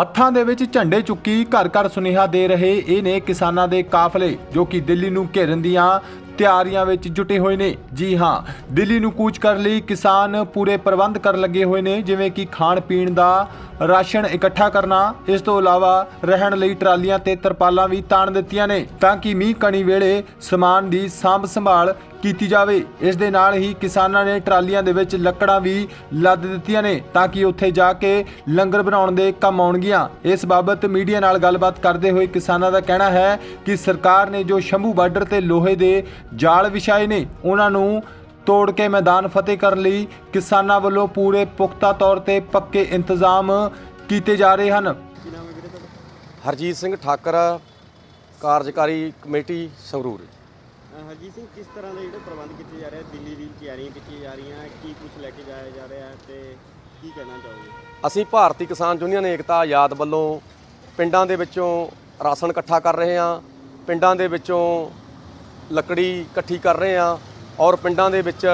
ਹੱਥਾਂ ਦੇ ਵਿੱਚ ਝੰਡੇ ਚੁੱਕੀ ਘਰ ਘਰ ਸੁਨੇਹਾ ਦੇ ਰਹੇ ਇਹ ਨੇ ਕਿਸਾਨਾਂ ਦੇ ਕਾਫਲੇ, ਜੋ ਕਿ ਦਿੱਲੀ ਨੂੰ ਘੇਰਨ ਦੀਆਂ ਤਿਆਰੀਆਂ ਵਿੱਚ ਜੁਟੇ ਹੋਏ ਨੇ। ਜੀ ਹਾਂ, ਦਿੱਲੀ ਨੂੰ ਕੂਚ ਕਰਨ ਲਈ ਕਿਸਾਨ ਪੂਰੇ ਪ੍ਰਬੰਧ ਕਰਨ ਲੱਗੇ ਹੋਏ ਨੇ, ਜਿਵੇਂ ਕਿ ਖਾਣ ਪੀਣ ਦਾ ਰਾਸ਼ਨ ਇਕੱਠਾ ਕਰਨਾ, ਇਸ ਤੋਂ ਇਲਾਵਾ ਰਹਿਣ ਲਈ ਟਰਾਲੀਆਂ ਤੇ ਤਰਪਾਲਾਂ ਵੀ ਤਾਣ ਦਿੱਤੀਆਂ ਨੇ, ਤਾਂ ਕਿ ਮੀਂਹ ਕਣੀ ਵੇਲੇ ਸਮਾਨ ਦੀ ਸਾਂਭ ਸੰਭਾਲ ਕੀਤੀ ਜਾਵੇ। ਇਸ ਦੇ ਨਾਲ ਹੀ ਕਿਸਾਨਾਂ ਨੇ ਟਰਾਲੀਆਂ ਦੇ ਵਿੱਚ ਲੱਕੜਾਂ ਵੀ ਲੱਦ ਦਿੱਤੀਆਂ ਨੇ ਤਾਂ ਕਿ ਉੱਥੇ ਜਾ ਕੇ ਲੰਗਰ ਬਣਾਉਣ ਦੇ ਕੰਮ ਆਉਣਗੀਆਂ। ਇਸ ਬਾਬਤ ਮੀਡੀਆ ਨਾਲ ਗੱਲਬਾਤ ਕਰਦੇ ਹੋਏ ਕਿਸਾਨਾਂ ਦਾ ਕਹਿਣਾ ਹੈ ਕਿ ਸਰਕਾਰ ਨੇ ਜੋ ਸ਼ੰਭੂ ਬਾਰਡਰ ਤੇ ਲੋਹੇ ਦੇ ਜਾਲ ਵਿਛਾਏ ਨੇ, ਉਹਨਾਂ ਨੂੰ ਤੋੜ ਕੇ ਮੈਦਾਨ ਫਤਿਹ ਕਰਨ ਲਈ ਕਿਸਾਨਾਂ ਵੱਲੋਂ ਪੂਰੇ ਪੁਖਤਾ ਤੌਰ ਤੇ ਪੱਕੇ ਇੰਤਜ਼ਾਮ ਕੀਤੇ ਜਾ ਰਹੇ ਹਨ। ਹਰਜੀਤ ਸਿੰਘ ਠਾਕਰ, ਕਾਰਜਕਾਰੀ ਕਮੇਟੀ ਸੰਗਰੂਰ। ਹਰਜੀਤ ਸਿੰਘ, ਕਿਸ ਤਰ੍ਹਾਂ ਦੇ ਜਿਹੜੇ ਪ੍ਰਬੰਧ ਕੀਤੇ ਜਾ ਰਹੇ ਆ? ਦਿੱਲੀ ਦੀ ਤਿਆਰੀਆਂ ਕੀਤੀਆਂ ਜਾ ਰਹੀਆਂ, ਕੀ ਕੁਝ ਲੈ ਕੇ ਜਾਇਆ ਜਾ ਰਿਹਾ ਹੈ ਤੇ ਕੀ ਕਹਿਣਾ ਚਾਹੋਗੇ? ਅਸੀਂ ਭਾਰਤੀ ਕਿਸਾਨ ਯੂਨੀਅਨ ਏਕਤਾ ਆਜ਼ਾਦ ਵੱਲੋਂ ਪਿੰਡਾਂ ਦੇ ਵਿੱਚੋਂ ਰਾਸ਼ਨ ਇਕੱਠਾ ਕਰ ਰਹੇ ਹਾਂ, ਪਿੰਡਾਂ ਦੇ ਵਿੱਚੋਂ ਲੱਕੜੀ ਇਕੱਠੀ ਕਰ ਰਹੇ ਹਾਂ ਔਰ ਪਿੰਡਾਂ ਦੇ ਵਿੱਚ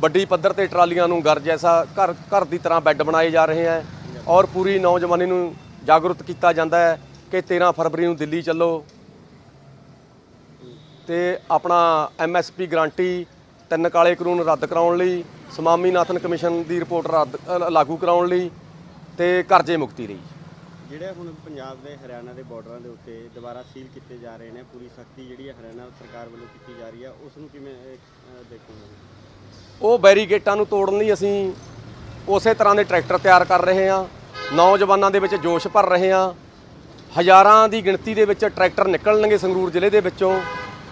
ਵੱਡੀ ਪੱਧਰ ਤੇ ਟਰਾਲੀਆਂ ਨੂੰ ਘਰ ਜੈਸਾ ਘਰ ਘਰ ਦੀ ਤਰ੍ਹਾਂ ਬੈੱਡ ਬਣਾਏ ਜਾ ਰਹੇ ਹੈ ਔਰ ਪੂਰੀ ਨੌਜਵਾਨੀ ਨੂੰ ਜਾਗਰੂਕ ਕੀਤਾ ਜਾਂਦਾ ਹੈ ਕਿ 13 ਫਰਵਰੀ ਨੂੰ ਦਿੱਲੀ ਚੱਲੋ ਤੇ ਆਪਣਾ ਐਮਐਸਪੀ ਗਰੰਟੀ ਤਿੰਨ ਕਾਲੇ ਕਾਨੂੰਨ ਰੱਦ ਕਰਾਉਣ ਲਈ ਸਵਾਮੀਨਾਥਨ ਕਮਿਸ਼ਨ ਦੀ ਰਿਪੋਰਟ ਰੱਦ ਅ, ਲਾਗੂ ਕਰਾਉਣ ਲਈ ਤੇ ਕਰਜ਼ੇ ਮੁਕਤੀ ਲਈ। ਜਿਹੜੇ ਹੁਣ ਪੰਜਾਬ ਦੇ ਹਰਿਆਣਾ ਦੇ ਬਾਰਡਰਾਂ ਦੇ ਉੱਤੇ ਦੁਬਾਰਾ ਸੀਲ ਕੀਤੇ ਜਾ ਰਹੇ ਨੇ ਪੂਰੀ ਸਖਤੀ ਜਿਹੜੀ ਹੈ ਹਰਿਆਣਾ ਸਰਕਾਰ ਵੱਲੋਂ ਕੀਤੀ ਜਾ ਰਹੀ ਹੈ ਉਸ ਨੂੰ ਕਿਵੇਂ ਦੇਖੋਗੇ? ਉਹ ਬੈਰੀਗੇਟਾਂ ਨੂੰ ਤੋੜਨ ਲਈ ਅਸੀਂ ਉਸੇ ਤਰ੍ਹਾਂ ਦੇ ਟਰੈਕਟਰ ਤਿਆਰ ਕਰ ਰਹੇ ਹਾਂ ਨੌਜਵਾਨਾਂ ਦੇ ਵਿੱਚ ਜੋਸ਼ ਭਰ ਰਹੇ ਹਾਂ ਹਜ਼ਾਰਾਂ ਦੀ ਗਿਣਤੀ ਦੇ ਵਿੱਚ ਟਰੈਕਟਰ ਨਿਕਲਣਗੇ ਸੰਗਰੂਰ ਜ਼ਿਲ੍ਹੇ ਦੇ ਵਿੱਚੋਂ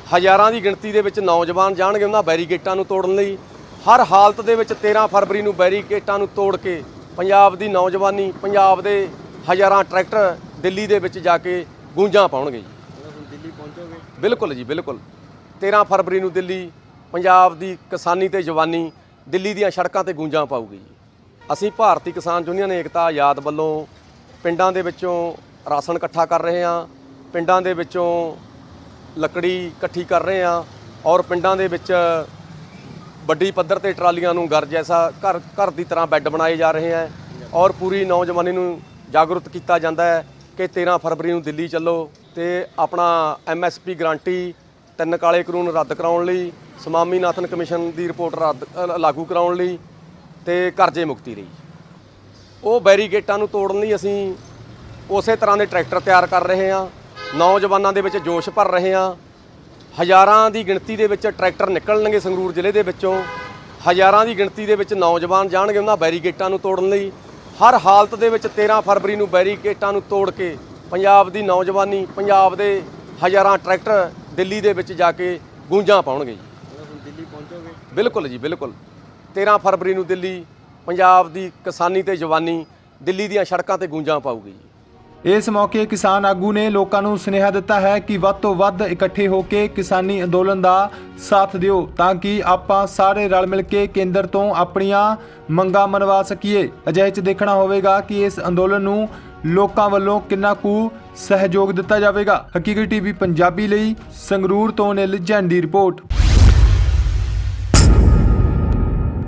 ਹਜ਼ਾਰਾਂ ਦੀ ਗਿਣਤੀ ਦੇ ਵਿੱਚ ਨੌਜਵਾਨ ਜਾਣਗੇ ਉਹਨਾਂ ਬੈਰੀਕੇਟਾਂ ਨੂੰ ਤੋੜਨ ਲਈ। ਹਰ ਹਾਲਤ ਦੇ ਵਿੱਚ 13 ਫਰਵਰੀ ਨੂੰ ਬੈਰੀਕੇਟਾਂ ਨੂੰ ਤੋੜ ਕੇ ਪੰਜਾਬ ਦੀ ਨੌਜਵਾਨੀ, ਪੰਜਾਬ ਦੇ ਹਜ਼ਾਰਾਂ ਟਰੈਕਟਰ ਦਿੱਲੀ ਦੇ ਵਿੱਚ ਜਾ ਕੇ ਗੂੰਜਾਂ ਪਾਉਣਗੇ ਜੀ। ਦਿੱਲੀ ਪਹੁੰਚੋਗੇ ਬਿਲਕੁਲ ਜੀ, ਬਿਲਕੁਲ। 13 ਫਰਵਰੀ ਨੂੰ ਦਿੱਲੀ, ਪੰਜਾਬ ਦੀ ਕਿਸਾਨੀ ਤੇ ਜਵਾਨੀ ਦਿੱਲੀ ਦੀਆਂ ਸੜਕਾਂ ਤੇ ਗੂੰਜਾਂ ਪਾਊਗੀ ਜੀ। ਅਸੀਂ ਭਾਰਤੀ ਕਿਸਾਨ ਯੂਨੀਅਨ ਏਕਤਾ ਆਜ਼ਾਦ ਵੱਲੋਂ ਪਿੰਡਾਂ ਦੇ ਵਿੱਚੋਂ ਰਾਸ਼ਨ ਇਕੱਠਾ ਕਰ ਰਹੇ ਹਾਂ, ਪਿੰਡਾਂ ਦੇ ਵਿੱਚੋਂ ਲੱਕੜੀ ਇਕੱਠੀ ਕਰ ਰਹੇ ਹਾਂ ਔਰ ਪਿੰਡਾਂ ਦੇ ਵਿੱਚ ਵੱਡੀ ਪੱਧਰ ਤੇ ਟਰਾਲੀਆਂ ਨੂੰ ਘਰ ਜੈਸਾ ਘਰ ਘਰ ਦੀ ਤਰ੍ਹਾਂ ਬੈੱਡ ਬਣਾਏ ਜਾ ਰਹੇ ਹੈ ਔਰ ਪੂਰੀ ਨੌਜਵਾਨੀ ਨੂੰ ਜਾਗਰੂਕ ਕੀਤਾ ਜਾਂਦਾ ਹੈ ਕਿ 13 ਫਰਵਰੀ ਨੂੰ ਦਿੱਲੀ ਚੱਲੋ ਤੇ ਆਪਣਾ ਐਮਐਸਪੀ ਗਰੰਟੀ ਤਿੰਨ ਕਾਲੇ ਕਾਨੂੰਨ ਰੱਦ ਕਰਾਉਣ ਲਈ, ਸਮਾਮੀਨਾਥਨ ਕਮਿਸ਼ਨ ਦੀ ਰਿਪੋਰਟ ਰੱਦ ਲਾਗੂ ਕਰਾਉਣ ਲਈ ਤੇ ਕਰਜ਼ੇ ਮੁਕਤੀ ਲਈ। ਉਹ ਬੈਰੀਗੇਟਾਂ ਨੂੰ ਤੋੜਨ ਲਈ ਅਸੀਂ ਉਸੇ ਤਰ੍ਹਾਂ ਦੇ ਟਰੈਕਟਰ ਤਿਆਰ ਕਰ ਰਹੇ ਹਾਂ। ਨੌਜਵਾਨਾਂ ਦੇ ਵਿੱਚ ਜੋਸ਼ ਭਰ ਰਹੇ ਹਾਂ। ਹਜ਼ਾਰਾਂ ਦੀ ਗਿਣਤੀ ਦੇ ਵਿੱਚ ਟਰੈਕਟਰ ਨਿਕਲਣਗੇ ਸੰਗਰੂਰ ਜ਼ਿਲ੍ਹੇ ਦੇ ਵਿੱਚੋਂ। ਹਜ਼ਾਰਾਂ ਦੀ ਗਿਣਤੀ ਦੇ ਵਿੱਚ ਨੌਜਵਾਨ ਜਾਣਗੇ ਉਹਨਾਂ ਬੈਰੀਕੇਟਾਂ ਨੂੰ ਤੋੜਨ ਲਈ। ਹਰ ਹਾਲਤ ਦੇ ਵਿੱਚ 13 ਫਰਵਰੀ ਨੂੰ ਬੈਰੀਕੇਟਾਂ ਨੂੰ ਤੋੜ ਕੇ ਪੰਜਾਬ ਦੀ ਨੌਜਵਾਨੀ, ਪੰਜਾਬ ਦੇ ਹਜ਼ਾਰਾਂ ਟਰੈਕਟਰ ਦਿੱਲੀ ਦੇ ਵਿੱਚ ਜਾ ਕੇ ਗੂੰਜਾਂ ਪਾਉਣਗੇ ਜੀ। ਦਿੱਲੀ ਪਹੁੰਚੋਗੇ ਬਿਲਕੁਲ ਜੀ, ਬਿਲਕੁਲ। 13 ਫਰਵਰੀ ਨੂੰ ਦਿੱਲੀ, ਪੰਜਾਬ ਦੀ ਕਿਸਾਨੀ ਤੇ ਜਵਾਨੀ, ਦਿੱਲੀ ਦੀਆਂ ਸੜਕਾਂ ਤੇ ਗੂੰਜਾਂ ਪਾਊਗੀ ਜੀ। ਇਸ ਮੌਕੇ ਕਿਸਾਨ ਆਗੂ ਨੇ ਲੋਕਾਂ ਨੂੰ ਸੁਨੇਹਾ ਦਿੱਤਾ ਹੈ ਕਿ ਵੱਧ ਤੋਂ ਵੱਧ ਇਕੱਠੇ ਹੋ ਕੇ ਕਿਸਾਨੀ ਅੰਦੋਲਨ ਦਾ ਸਾਥ ਦਿਓ ਤਾਂ ਕਿ ਆਪਾਂ ਸਾਰੇ ਰਲ ਮਿਲ ਕੇ ਕੇਂਦਰ ਤੋਂ ਆਪਣੀਆਂ ਮੰਗਾਂ ਮਨਵਾ ਸਕੀਏ। ਅਜਿਹੇ 'ਚ ਦੇਖਣਾ ਹੋਵੇਗਾ ਕਿ ਇਸ ਅੰਦੋਲਨ ਨੂੰ ਲੋਕਾਂ ਵੱਲੋਂ ਕਿੰਨਾ ਕੁ ਸਹਿਯੋਗ ਦਿੱਤਾ ਜਾਵੇਗਾ। ਹਕੀਕੀ ਟੀਵੀ ਪੰਜਾਬੀ ਲਈ ਸੰਗਰੂਰ ਤੋਂ ਨਿਲ ਜੈਨ ਦੀ ਰਿਪੋਰਟ।